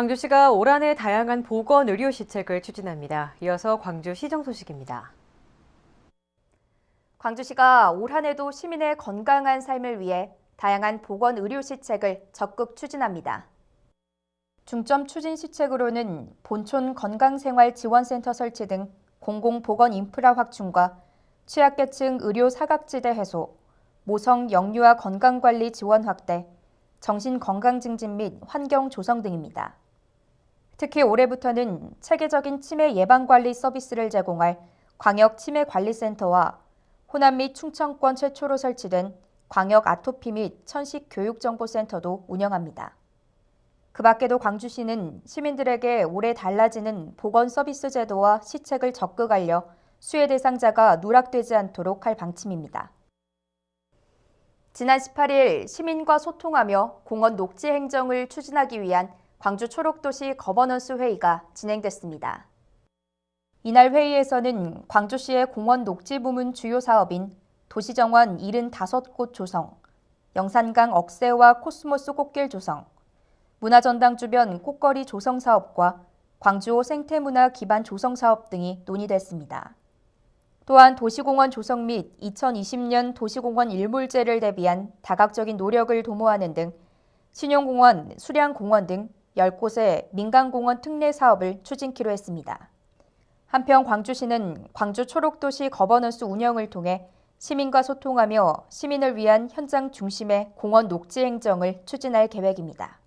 광주시가 올 한해 다양한 보건 의료 시책을 추진합니다. 이어서 광주 시정 소식입니다. 광주시가 올 한해도 시민의 건강한 삶을 위해 다양한 보건 의료 시책을 적극 추진합니다. 중점 추진 시책으로는 본촌 건강생활지원센터 설치 등 공공보건 인프라 확충과 취약계층 의료 사각지대 해소, 모성 영유아 건강관리 지원 확대, 정신건강 증진 및 환경 조성 등입니다. 특히 올해부터는 체계적인 치매 예방관리 서비스를 제공할 광역 치매관리센터와 호남 및 충청권 최초로 설치된 광역 아토피 및 천식 교육정보센터도 운영합니다. 그 밖에도 광주시는 시민들에게 올해 달라지는 보건 서비스 제도와 시책을 적극 알려 수혜 대상자가 누락되지 않도록 할 방침입니다. 지난 18일 시민과 소통하며 공원 녹지 행정을 추진하기 위한 광주 초록도시 거버넌스 회의가 진행됐습니다. 이날 회의에서는 광주시의 공원 녹지 부문 주요 사업인 도시정원 75곳 조성, 영산강 억새와 코스모스 꽃길 조성, 문화전당 주변 꽃거리 조성 사업과 광주호 생태문화 기반 조성 사업 등이 논의됐습니다. 또한 도시공원 조성 및 2020년 도시공원 일몰제를 대비한 다각적인 노력을 도모하는 등 신용공원, 수량공원 등 10곳의 민간공원 특례 사업을 추진키로 했습니다. 한편 광주시는 광주 초록도시 거버넌스 운영을 통해 시민과 소통하며 시민을 위한 현장 중심의 공원 녹지 행정을 추진할 계획입니다.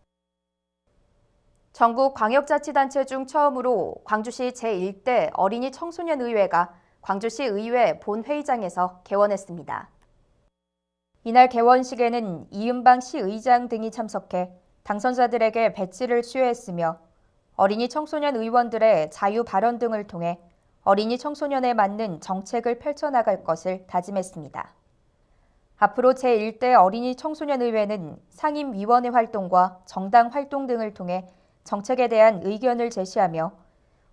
전국 광역자치단체 중 처음으로 광주시 제1대 어린이 청소년 의회가 광주시 의회 본회의장에서 개원했습니다. 이날 개원식에는 이은방 시의장 등이 참석해 당선자들에게 배지를 수여했으며 어린이 청소년 의원들의 자유 발언 등을 통해 어린이 청소년에 맞는 정책을 펼쳐나갈 것을 다짐했습니다. 앞으로 제1대 어린이 청소년 의회는 상임위원회 활동과 정당 활동 등을 통해 정책에 대한 의견을 제시하며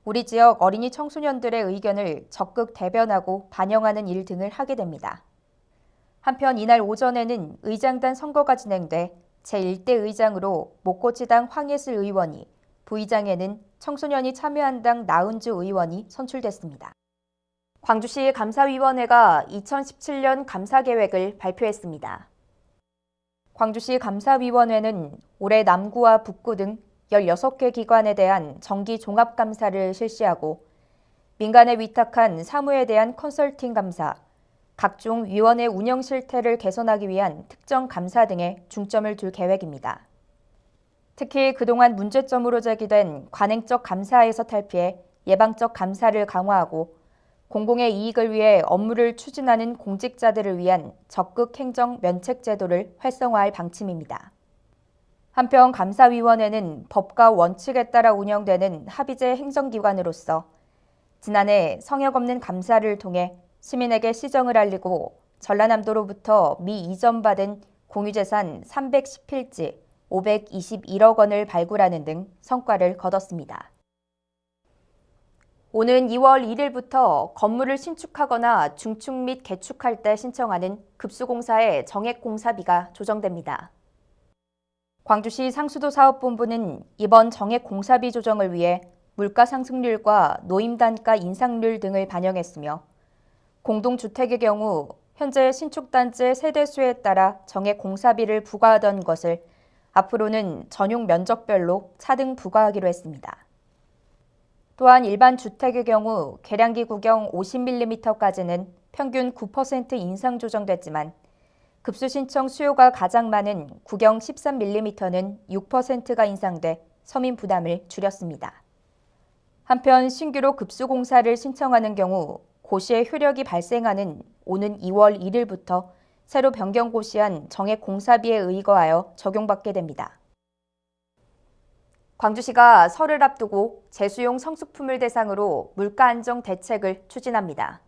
우리 지역 어린이 청소년들의 의견을 적극 대변하고 반영하는 일 등을 하게 됩니다. 한편 이날 오전에는 의장단 선거가 진행돼 제1대 의장으로 목고지당 황예슬 의원이, 부의장에는 청소년이 참여한 당 나은주 의원이 선출됐습니다. 광주시 감사위원회가 2017년 감사 계획을 발표했습니다. 광주시 감사위원회는 올해 남구와 북구 등 16개 기관에 대한 정기 종합 감사를 실시하고 민간에 위탁한 사무에 대한 컨설팅 감사, 각종 위원회 운영 실태를 개선하기 위한 특정 감사 등에 중점을 둘 계획입니다. 특히 그동안 문제점으로 제기된 관행적 감사에서 탈피해 예방적 감사를 강화하고 공공의 이익을 위해 업무를 추진하는 공직자들을 위한 적극 행정 면책 제도를 활성화할 방침입니다. 한편 감사위원회는 법과 원칙에 따라 운영되는 합의제 행정기관으로서 지난해 성역 없는 감사를 통해 시민에게 시정을 알리고 전라남도로부터 미 이전받은 공유재산 310필지 521억 원을 발굴하는 등 성과를 거뒀습니다. 오는 2월 1일부터 건물을 신축하거나 중축 및 개축할 때 신청하는 급수공사의 정액공사비가 조정됩니다. 광주시 상수도 사업본부는 이번 정액 공사비 조정을 위해 물가 상승률과 노임 단가 인상률 등을 반영했으며 공동주택의 경우 현재 신축 단지 세대 수에 따라 정액 공사비를 부과하던 것을 앞으로는 전용 면적별로 차등 부과하기로 했습니다. 또한 일반 주택의 경우 계량기 구경 50mm까지는 평균 9% 인상 조정됐지만 급수 신청 수요가 가장 많은 구경 13mm는 6%가 인상돼 서민 부담을 줄였습니다. 한편 신규로 급수 공사를 신청하는 경우 고시의 효력이 발생하는 오는 2월 1일부터 새로 변경 고시한 정액 공사비에 의거하여 적용받게 됩니다. 광주시가 설을 앞두고 재수용 성수품을 대상으로 물가 안정 대책을 추진합니다.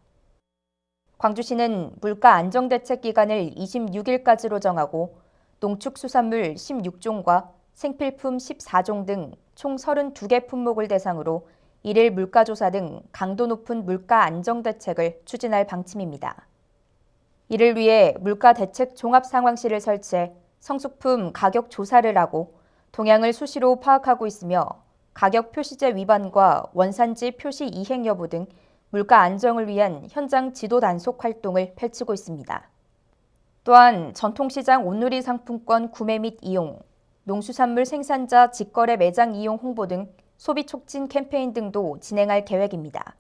광주시는 물가 안정 대책 기간을 26일까지로 정하고 농축수산물 16종과 생필품 14종 등 총 32개 품목을 대상으로 일일 물가조사 등 강도 높은 물가 안정 대책을 추진할 방침입니다. 이를 위해 물가 대책 종합 상황실을 설치해 성수품 가격 조사를 하고 동향을 수시로 파악하고 있으며 가격 표시제 위반과 원산지 표시 이행 여부 등 물가 안정을 위한 현장 지도 단속 활동을 펼치고 있습니다. 또한 전통시장 온누리 상품권 구매 및 이용, 농수산물 생산자 직거래 매장 이용 홍보 등 소비 촉진 캠페인 등도 진행할 계획입니다.